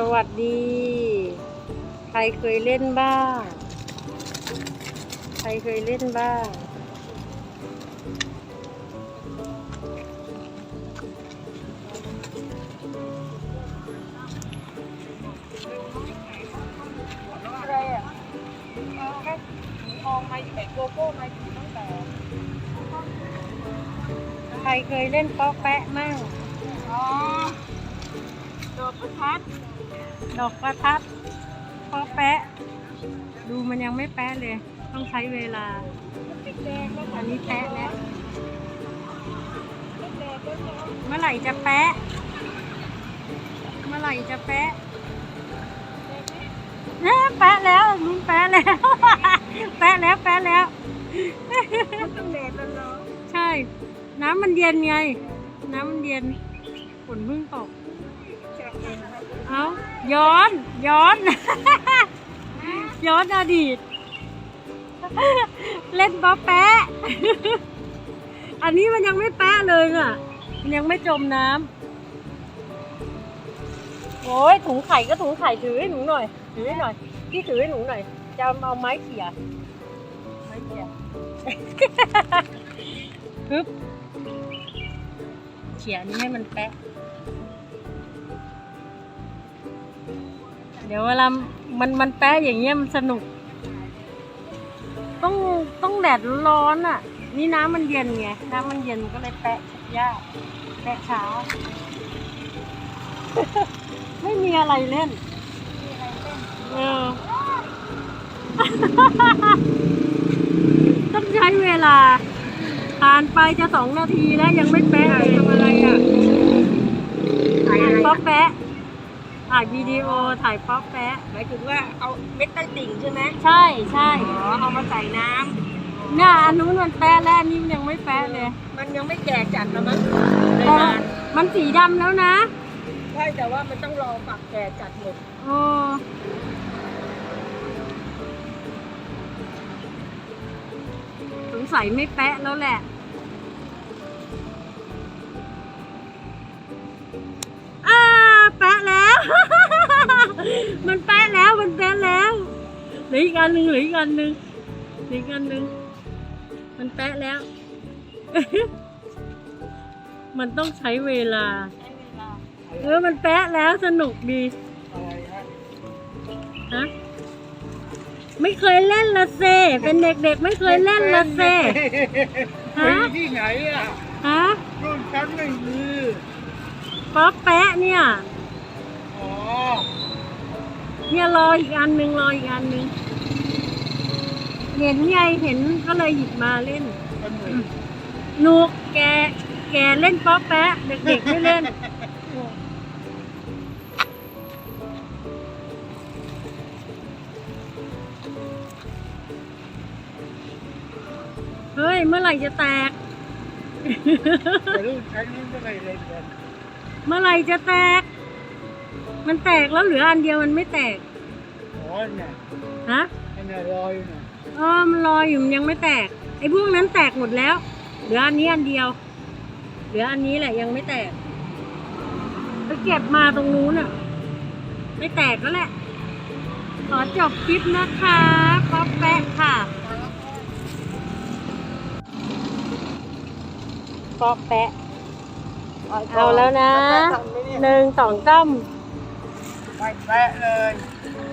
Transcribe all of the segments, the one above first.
สวัสดี ใครเคยเล่นบ้าง ใครเคยเล่นบ้างอะไรอะเอาแค่ทองมแต่โกโก้มาอยู่ตั้งแต่ใครเคยเล่นป๊อกแปะมั่ง อ๋อดอกประทัด ดอกประทัดป๊อกแปะ ดูมันยังไม่แปะเลย ต้องใช้เวลาแดงแล้วอันนี้แปะแล้วแดงแล้วเนาะเมื่อไหร่จะแปะ เมื่อไหร่จะแปะเอ๊ะแปะแล้วลุงแปะแล้ว แปะแล้วแปะแล้วมันต้องแดดแล้วเนาะใช่ น้ำมันเย็นไง น้ำมันเย็นฝนเพิ่งตกจากเองนะครับ เอาย้อน ย้อน ย้อนอดีต เล่นป๊อปแปะ อันนี้มันยังไม่แปะเลยอะ มันยังไม่จมน้ำโอ้ยถุงไข่ก็ถุงไข่ถือให้หนูหน่อย ถือให้หน่อย พี่ถือให้หนูหน่อย จะเอาไม้เขี่ยไม้เขี่ยปึ๊บเขี่ยนี้ให้มันแปะ เดี๋ยวเวลามันมันแปะอย่างเงี้ยมันสนุก ต้องต้องแดดร้อนอะ นี่น้ำมันเย็นไง น้ำมันเย็นมันก็เลยแปะยากแปะเช้า ไม่มีอะไรเล่นเออต้องใช้เวลาผ่านไปจะสองนาทีแล้วยังไม่แปะเลยทำอะไรอะถ่ายอะไรป๊ออะปแปะ ถ่ายวิดีโอถ่ายป๊อปแปะหมายถึงว่าเอาเม็ดใต้ติ่งใช่ไหมใช่ใช่อ๋อเอามาใส่น้เนี่ยอันนู้นมันแปะแล้วอันนี้มันยังไม่แปะเลยำมันยังไม่แก่จัดนะมั้งเลยเพราะนานมันสีดำแล้วนะใช่แต่ว่ามันต้องรอฝักแก่จัดหมดโอ้สงสัยไม่แปะแล้วแหละ ออีกอันหนึ่งเหลืออีกอันหนึ่งเหลืออีกอันหนึ่งมันแปะแล้ว มันต้องใช้เวลา เออ มันแปะแล้วสนุกดีอะไรฮะฮะไม่เคยเล่นละเซ เป็นเด็กๆ ไม่เคยเล่นละเซฮะมีที่ไหนอะฮะรุ่นฉันไม่มีป๊อปแปะเนี่ย อ๋อ เนี่ยรออีกอันหนึ่งรออีกอันหนึ่ง เห็นไงเห็นก็เลยหยิบมาเล่นมันเหมือนหนูกแกแกเล่นป๊อปแปะเด็กๆไม่เล่นเฮ้ย เมื่อไหร่จะแตกแต่รุ่นฉันนี่ไม่เคยเล่นกันเมื่อไหร่จะแตก มันแตกแล้วเหลืออันเดียวมันไม่แตก อ๋อเนี่ยฮะอันนี้รอยเนี่ยเออมันลอยอยู่มันยังไม่แตก ไอ้พวกนั้นแตกหมดแล้ว เหลืออันนี้อันเดียว เหลืออันนี้แหละยังไม่แตก ไปเก็บมาตรงนู้นอะ ไม่แตกแล้วแหละ ขอจบคลิปนะคะป๊อปแปะค่ะป๊อปแปะ เอาแล้วนะหนึ่งสองจ้ำ ไม่แปะเลย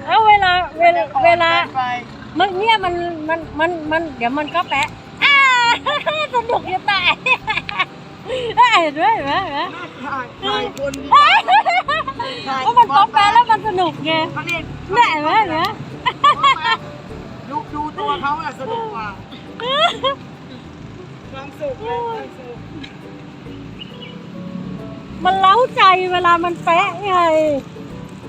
เอาเวลาเวลาเวลา ไปมันเนี่ยมันมันมันมันเดี๋ยวมันก็แปะอ่าสนุกจะตายเอ้ยเห็นไหมเห็นไหมเห็นไหมถ่ายถ่ายคนดีก็มันป๊อปแปะแล้วมันสนุกไงเขาเรียกเนี่ยเห็นไหมเห็นไหมดูดูตัวเขาอะสนุกกว่าความสุขเลยความสุขมันเล้าใจเวลามันแปะไง